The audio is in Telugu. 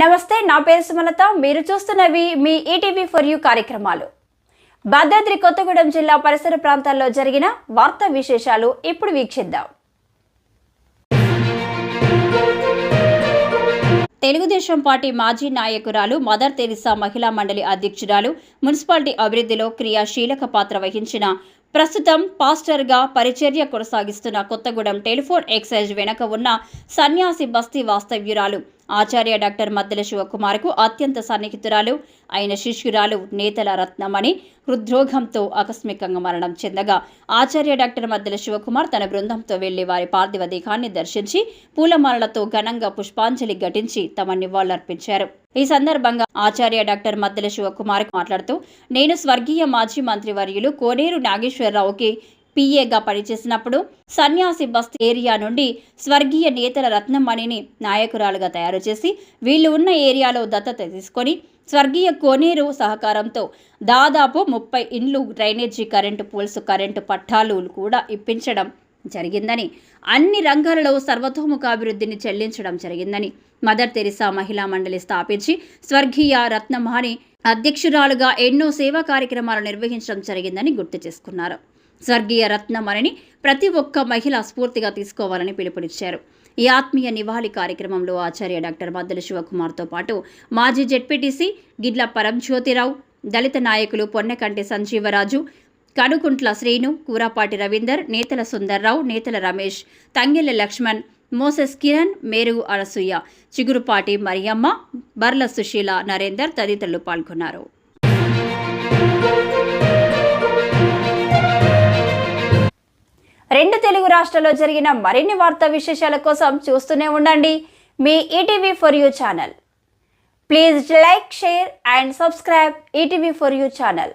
నమస్తే నా పేరు సుమలత. మీరు చూస్తున్నవి మీ ఈటీవీ ఫర్ యూ కార్యక్రమాలు. భద్రాద్రి కొత్తగూడెం జిల్లా పరిసర ప్రాంతాల్లో జరిగిన వార్తా విశేషాలు ఇప్పుడు వీక్షిద్దాం. తెలుగుదేశం పార్టీ మాజీ నాయకురాలు మదర్ తెరిసా మహిళా మండలి అధ్యక్షురాలు మున్సిపాలిటీ అభివృద్ధిలో క్రియాశీలక పాత్ర వహించిన ప్రస్తుతం పాస్టర్గా పరిచర్య కొనసాగిస్తున్న కొత్తగూడెం టెలిఫోన్ ఎక్సైజ్ వెనక ఉన్న సన్యాసి బస్తీ వాస్తవ్యురాలు ఆచార్య డాక్టర్ మద్దెల శివకుమార్కు అత్యంత సన్నిహితురాలు అయిన శిష్యురాలు నేతల రత్నమణి హృద్రోగంతో ఆకస్మికంగా మరణం చెందగా ఆచార్య డాక్టర్ మద్దెల శివకుమార్ తన బృందంతో వెళ్ళి వారి పార్థివ దేహాన్ని దర్శించి పూలమాలలతో ఘనంగా పుష్పాంజలి ఘటించి తమ నివాళులర్పించారు. ఈ సందర్భంగా ఆచార్య డాక్టర్ మద్దెల శివకుమార్ మాట్లాడుతూ నేను స్వర్గీయ మాజీ మంత్రివర్యులు కోనేరు నాగేశ్వరరావుకి పిఏగా పనిచేసినప్పుడు సన్యాసి బస్తీ ఏరియా నుండి స్వర్గీయ నేతల రత్నమణిని నాయకురాలుగా తయారు చేసి వీళ్ళు ఉన్న ఏరియాలో దత్తత తీసుకొని స్వర్గీయ కోనేరు సహకారంతో దాదాపు ముప్పై ఇండ్లు డ్రైనేజీ కరెంటు పోల్స్ కరెంటు పట్టాలు కూడా ఇప్పించడం జరిగిందని అన్ని రంగాలలో సర్వతోముఖాభివృద్ధిని చెల్లించడం జరిగిందని మదర్ తెరిసా మహిళా మండలి స్థాపించి స్వర్గీయ రత్నమహని అధ్యక్షురాలుగా ఎన్నో సేవా కార్యక్రమాలు నిర్వహించడం జరిగిందని గుర్తు చేసుకున్నారు. స్వర్గీయ రత్నమణిని ప్రతి ఒక్క మహిళ స్ఫూర్తిగా తీసుకోవాలని పిలుపునిచ్చారు. ఈ ఆత్మీయ నివాళి కార్యక్రమంలో ఆచార్య డాక్టర్ మద్దెల శివకుమార్తో పాటు మాజీ జెడ్పీటీసీ గిడ్ల పరంజ్యోతిరావు దళిత నాయకులు పొన్నకంటి సంజీవరాజు కనుకుంట్ల శ్రీను కూరాపాటి రవీందర్ నేతల సుందర్రావు నేతల రమేష్ తంగెల లక్ష్మణ్ మోసెస్ కిరణ్ మేరుగు అరసూయ చిగురుపాటి మరియమ్మ బర్ల సుశీల నరేందర్ తదితరులు పాల్గొన్నారు. తెలుగు రాష్ట్రాల్లో జరిగిన మరిన్ని వార్తా విశేషాల కోసం చూస్తూనే ఉండండి. మీ ETV for you channel. Please like share and subscribe ETV for you channel.